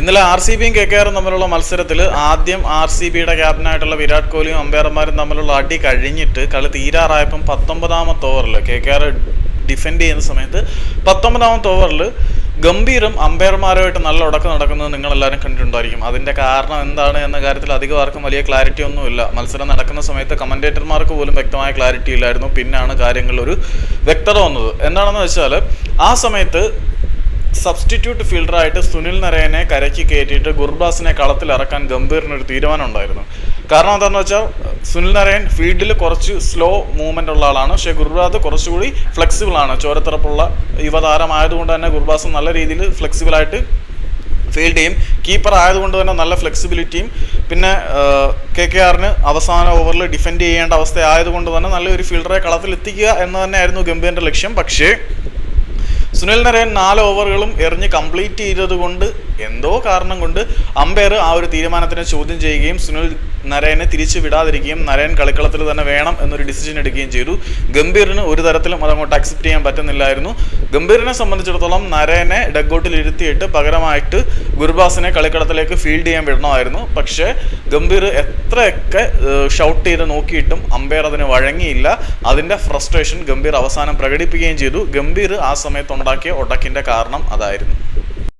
ഇന്നലെ R C ബിയും K K ആറും തമ്മിലുള്ള മത്സരത്തിൽ ആദ്യം ആർ സി ബിയുടെ ക്യാപ്റ്റനായിട്ടുള്ള വിരാട് കോഹ്ലിയും അമ്പയർമാരും തമ്മിലുള്ള അടി കഴിഞ്ഞിട്ട് കളി തീരാറായപ്പം പത്തൊമ്പതാമത്തെ ഓവറിൽ കെ കെ ആർ ഡിഫെൻഡ് ചെയ്യുന്ന സമയത്ത് പത്തൊമ്പതാമത്തെ ഓവറിൽ ഗംഭീരം അമ്പയർമാരുമായിട്ട് നല്ല ഉടക്കം നടക്കുന്നത് നിങ്ങളെല്ലാവരും കണ്ടിട്ടുണ്ടായിരിക്കും. അതിന്റെ കാരണം എന്താണ് എന്ന കാര്യത്തിൽ അധികം ആർക്കും വലിയ ക്ലാരിറ്റി ഒന്നുമില്ല. മത്സരം നടക്കുന്ന സമയത്ത് കമന്റേറ്റർമാർക്ക് പോലും വ്യക്തമായ ക്ലാരിറ്റി ഇല്ലായിരുന്നു. പിന്നാണ് കാര്യങ്ങളിൽ ഒരു വ്യക്തത വന്നത്. എന്താണെന്ന് വെച്ചാൽ ആ സമയത്ത് സബ്സ്റ്റിറ്റ്യൂട്ട് ഫീൽഡറായിട്ട് സുനിൽ നരയനെ കരയ്ക്ക് കയറ്റിയിട്ട് ഗുർബാസിനെ കളത്തിലിറക്കാൻ ഗംഭീറിന് ഒരു തീരുമാനം ഉണ്ടായിരുന്നു കാരണം എന്താണെന്ന് വെച്ചാൽ സുനിൽ നരയൻ ഫീൽഡിൽ കുറച്ച് സ്ലോ മൂവ്മെന്റ് ഉള്ള ആളാണ്. പക്ഷേ ഗുർബാസ് കുറച്ചുകൂടി ഫ്ലെക്സിബിൾ ആണ്. ചോരത്തിറപ്പുള്ള യുവതാരമായതുകൊണ്ട് തന്നെ ഗുർബാസ് നല്ല രീതിയിൽ ഫ്ലെക്സിബിളായിട്ട് ഫീൽഡ് ചെയ്യും. കീപ്പർ ആയതുകൊണ്ട് തന്നെ നല്ല ഫ്ലെക്സിബിലിറ്റിയും പിന്നെ കെ കെ ആറിന് അവസാന ഓവറിൽ ഡിഫെൻഡ് ചെയ്യേണ്ട അവസ്ഥ ആയതുകൊണ്ട് തന്നെ നല്ലൊരു ഫീൽഡറെ കളത്തിൽ എത്തിക്കുക എന്ന് തന്നെയായിരുന്നു ഗംഭീറിന്റെ ലക്ഷ്യം. പക്ഷേ സുനിൽ നരയൻ നാല് ഓവറുകളും എറിഞ്ഞ് കംപ്ലീറ്റ് ചെയ്തതുകൊണ്ട് എന്തോ കാരണം കൊണ്ട് അമ്പയർ ആ ഒരു തീരുമാനത്തിനെ ചോദ്യം ചെയ്യുകയും സുനിൽ നരയനെ തിരിച്ചു വിടാതിരിക്കുകയും നരയൻ കളിക്കളത്തിൽ തന്നെ വേണം എന്നൊരു ഡിസിഷൻ എടുക്കുകയും ചെയ്തു. ഗംഭീറിന് ഒരു തരത്തിലും അതങ്ങോട്ട് അക്സെപ്റ്റ് ചെയ്യാൻ പറ്റുന്നില്ലായിരുന്നു. ഗംഭീറിനെ സംബന്ധിച്ചിടത്തോളം നരയനെ ഡഗ്ഔട്ടിൽ ഇരുത്തിയിട്ട് പകരമായിട്ട് ഗുരുബാസിനെ കളിക്കളത്തിലേക്ക് ഫീൽഡ് ചെയ്യാൻ വിടണമായിരുന്നു. പക്ഷേ ഗംഭീർ എത്രയൊക്കെ ഷൗട്ട് ചെയ്ത് നോക്കിയിട്ടും അമ്പയർ അതിന് വഴങ്ങിയില്ല. അതിന്റെ ഫ്രസ്ട്രേഷൻ ഗംഭീർ അവസാനം പ്രകടിപ്പിക്കുകയും ചെയ്തു. ഗംഭീർ ആ സമയത്ത് ഉണ്ടാക്കിയ ഒടക്കിന്റെ കാരണം അതായിരുന്നു.